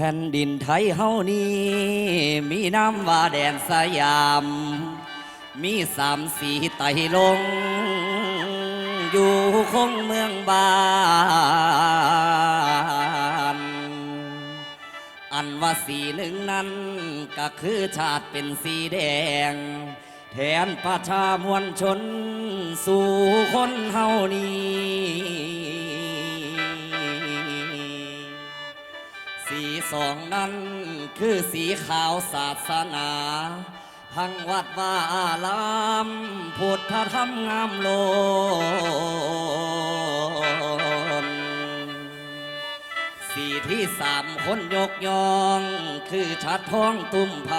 ผ่นดินไทยเฮานี้มีน้ำว่าแดนสยาม มีสามสีไต่ลง อยู่คงเมืองบานอันว่าสีหนึ่งนั้นก็คือชาติเป็นสีแดง แทนประชามวลชนสู่คนเฮานี้ สีสองนั้นคือสีขาวศาสนา ทั้งวัดว่าอารามพุทธธรรมงามโลนสีที่สามคนยกย่อง คือชัดท้องตุ้มไพ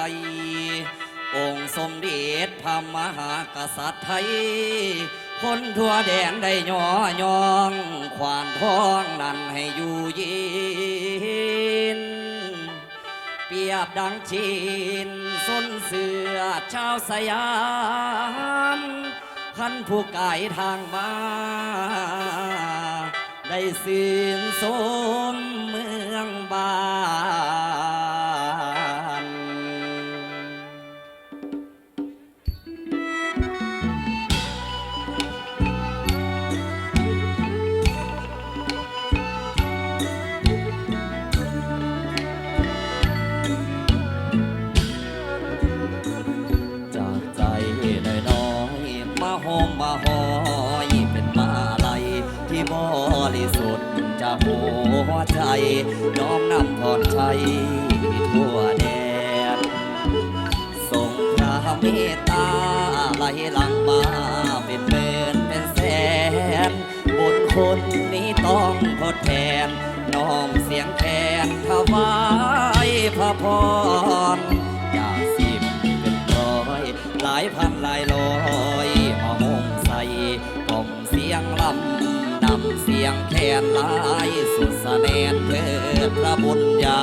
องค์สมเด็จพระมหากษัตริย์ไทย คนทั่วแดนได้ย่อยองควานท้องนั้นให้อยู่ยิน เปียบดังชินส้นเสือชาวสยามขันผู้ไก่ทางมา ได้สื่นสมเมืองบา เสียงแคนถวายพระพรจากสิบเป็นร้อย หลายพันหลายร้อยมาหงใส่กล่อมเสียงลำนำเสียงแคนลายสุดสะแนนเถิดพระบุญญา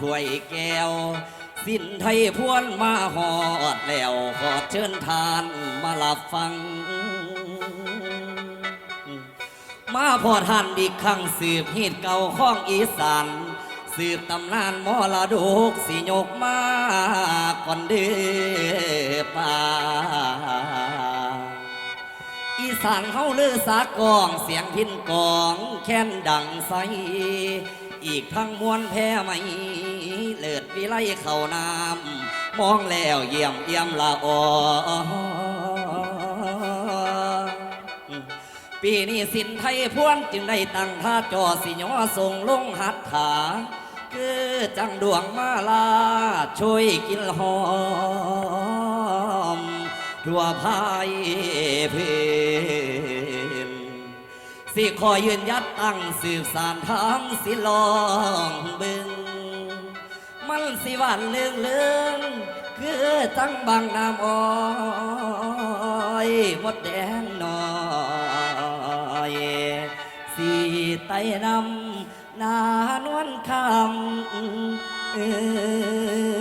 ถ้วยแก้ว สิ้นไทยพวนมาหอดแล้วขอเชิญทานมาหลับฟัง มาพอท่านอีกครั้งสืบเหตุเก่าของอีสานสืบตำนานมรดกสิยกมาก่อนเด้อป่าอีสานเฮาลือสากองเสียงพินกอง แค้นดังใส อีกทั้งมวลแพ้ไหม เลิดวิไลเข้าน้ำมองแล้วเยี่ยมเยี่ยมละออปีนี้สินไทยพวนจึงได้ตั้งท่าจอสิยอส่งลงหัตถาคือจังดวงมาลา ช่วยกินหอมทั่วภายเพื้นสิขอยืนยัดตั้งสืบสารทางสิลองบึง มันสิหวันเลื่องเลื่องคือจังบางน้ำอ้อยมดแดงน้อยสีไตนำนานวนคำเออ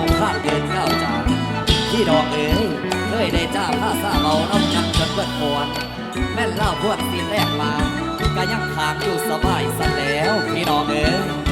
องข้ามเดืนเก้าจานพี่ดอกเอ๋ยเคยได้จ้าผ้าซาเมาน้ำจักจนเบิดปวดแม่เล่าพวดตีแรกมาก็ยังขางอยู่สบายสันแล้วพี่ดอกเอ๋ย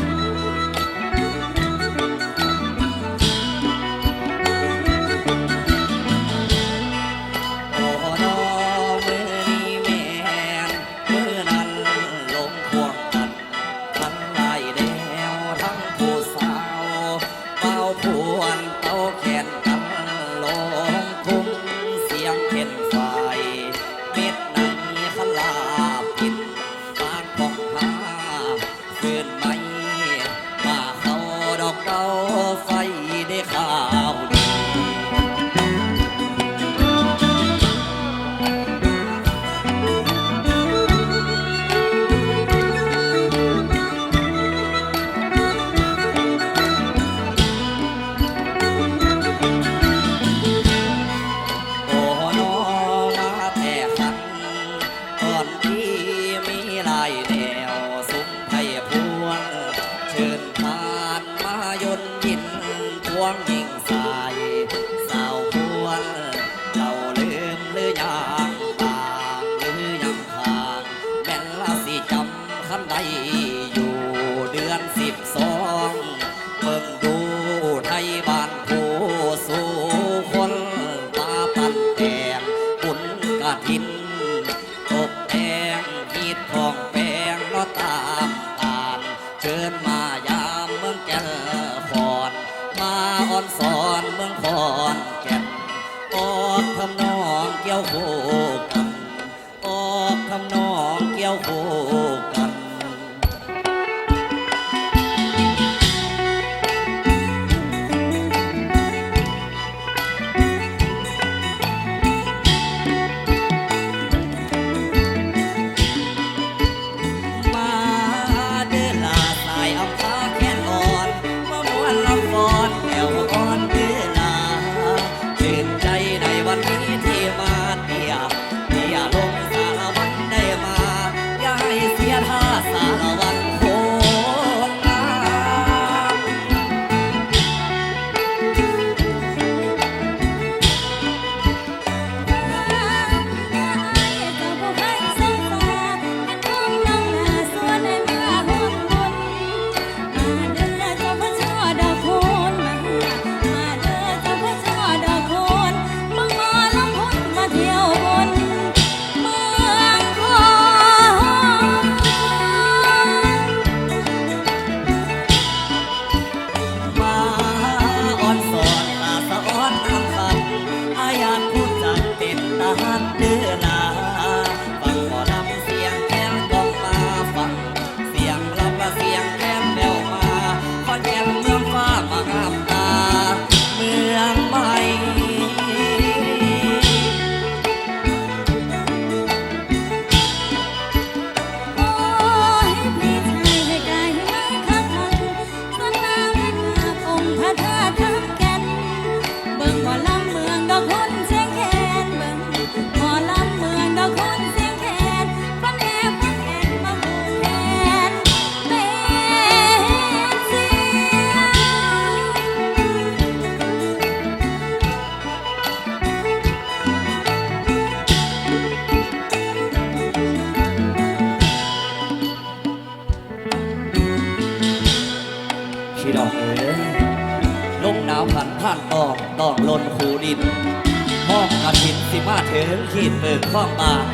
ถึงขีดเปิดข้องบาง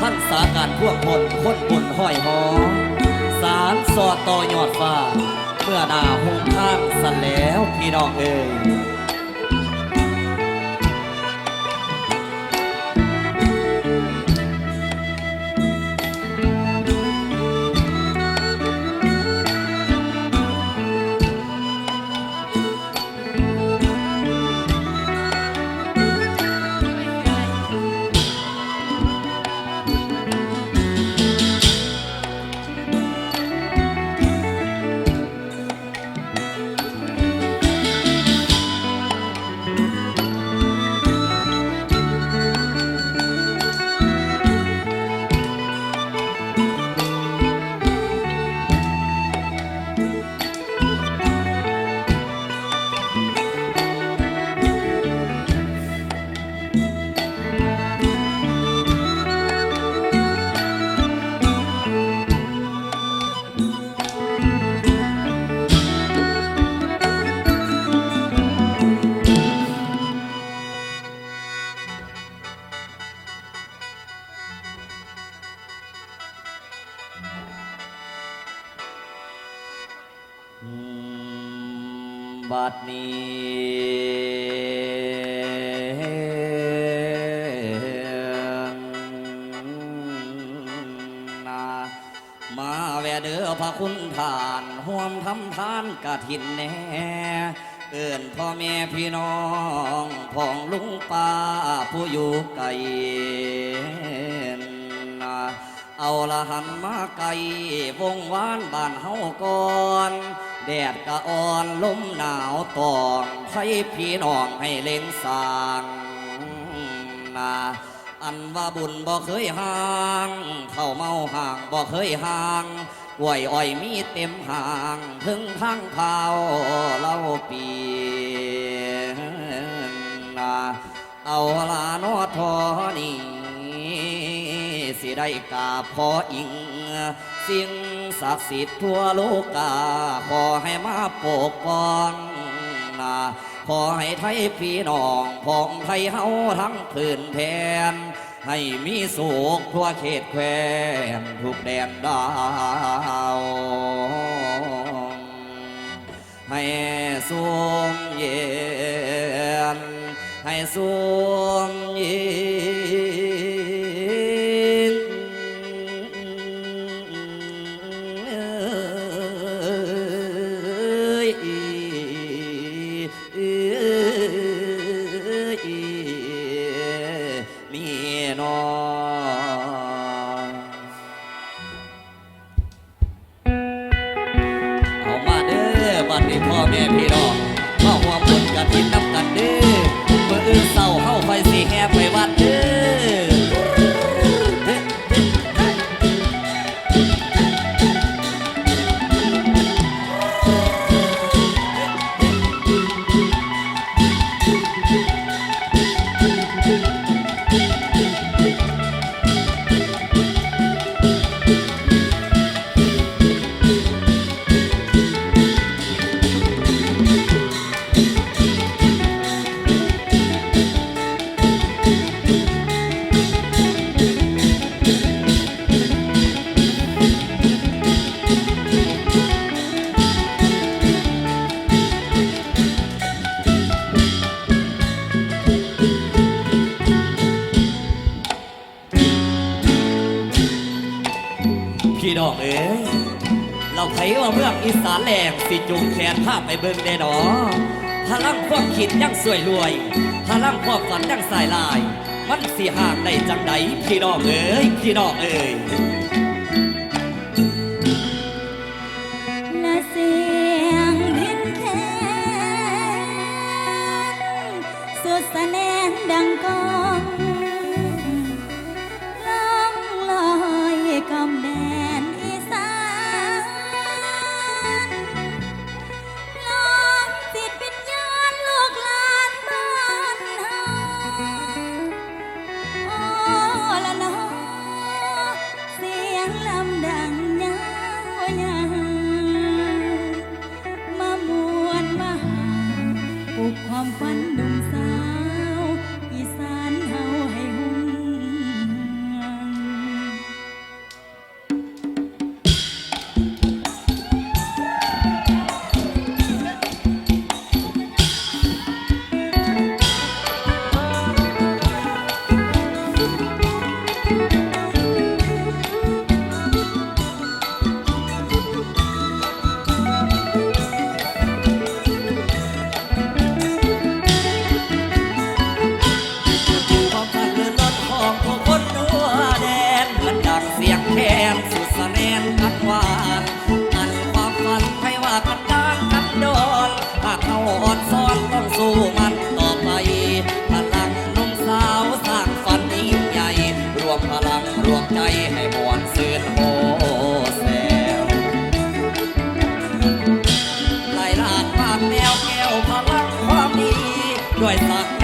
ท่านสาการพวกพลคนบนห้อยหอสารสอดต่อยอดฟ้า เมื่อนาหงข้างสันแล้วพี่น้องเอ๋ย บัดนี้นามาแวเด้อพระคุณทานห่วมทำทานกะถินแน่เอิ้นพ่อแม่พี่น้องพ้องลุงป้าผู้อยู่ไกลนาเอาละหันมาไกลวงวานบ้านเฮาก่อน แดดกะอ่อนลมหนาวตองไทยพี่น้องให้เล่งสางนาอันว่าบุญบ่เคยห่างเข้าเมาห่างบ่เคยห่างกล้วยอ้อยมีเต็มห่างถึงทางเผาเล่าปีนาเอาลานอทอนี่ สิได้กาบขออิง สิ่งศักดิ์สิทธิ์ทั่วโลกา ขอให้มาปกป้องนาขอให้ไทยพี่น้องพ้องไทยเฮาทั้งพื้นแผ่นให้มีสุขทั่วเขตแคว้นทุกแดนดาวให้สูงเย็นให้สูงเย็น งสิจุงแขนภาพไปเบิ่งได้ดอพลังความคิดยังสวยรวย พลังความฝันยังสายลาย มันสิห่างได้จังใดพี่น้องเอ๋ยพี่น้องเอ๋ย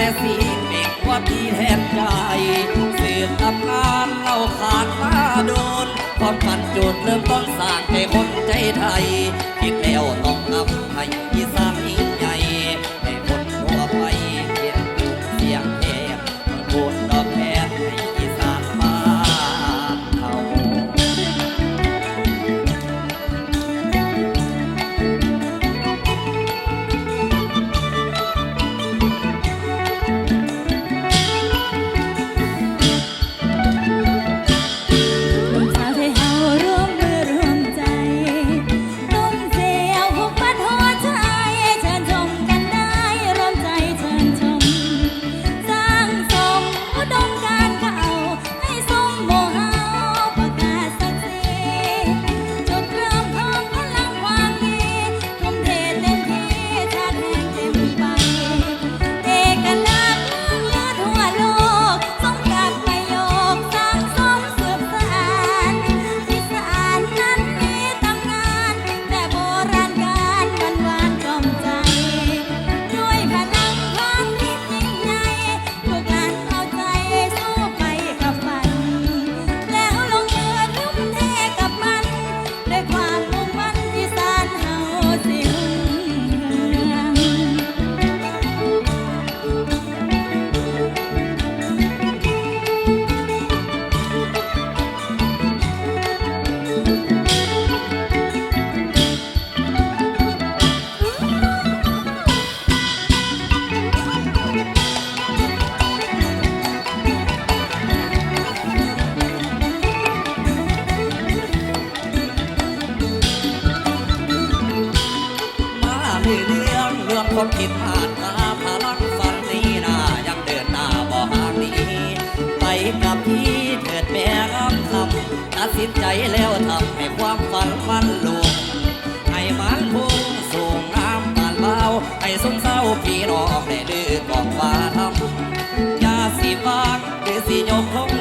แต่สีเป็นว่าดีแทนใจเสืบตำนานเราขาดมาโดนความฝันจุดเริ่มต้นสร้างให้คนใจไทยคิดแล้วต้องนำให้อีสาน คนคิดพลาดมาพลังฝันนี้นายังเดินหน้าบ่หานี้ ไปกับพี่เถิดแม่รับคำตัดสินใจแล้วทำให้ความฝันฝันลงให้มันพุ่งสูงน้ำปานเบาให้สงเศร้าพี่น้องได้ดื้อกอกว่าทำยาสีฟางหรือสียกคง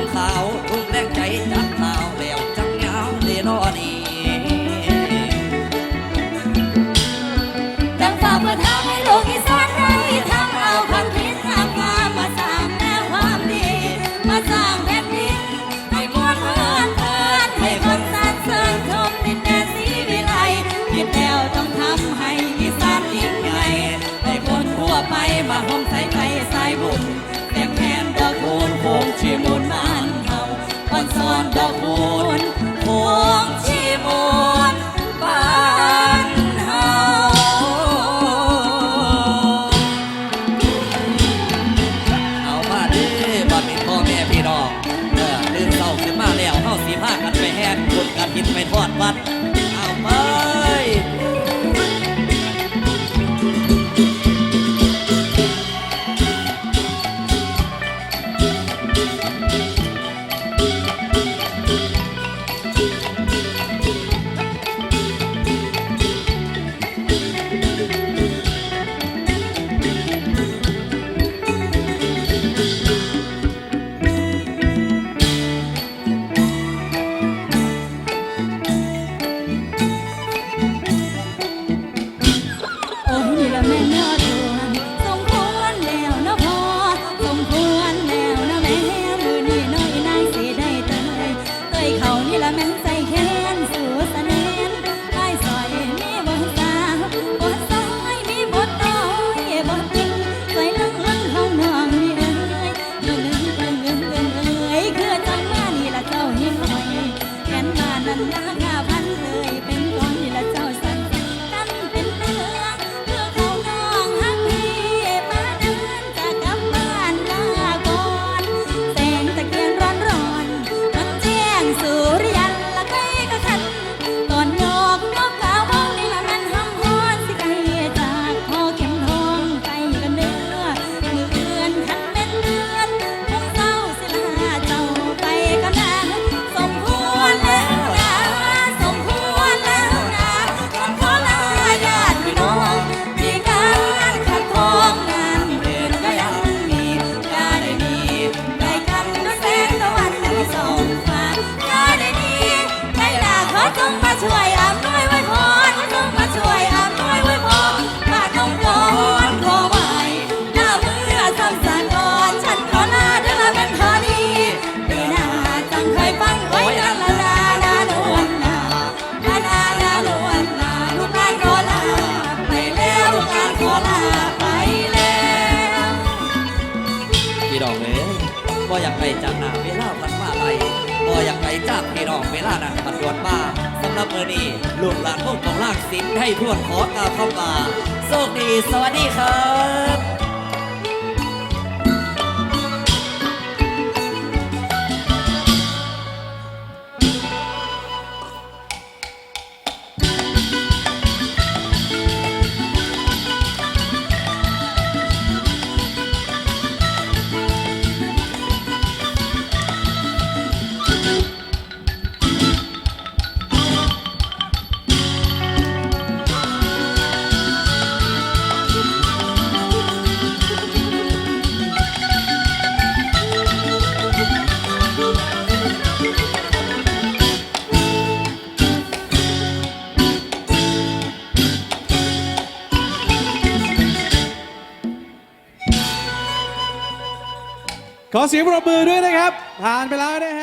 อนี่ลูกหลานพวกของลากสินให้พวดขอกาเข้ามาโชคดีสวัสดีครับ เสียงปรบมือด้วยนะครับ ผ่านไปแล้วนะฮะ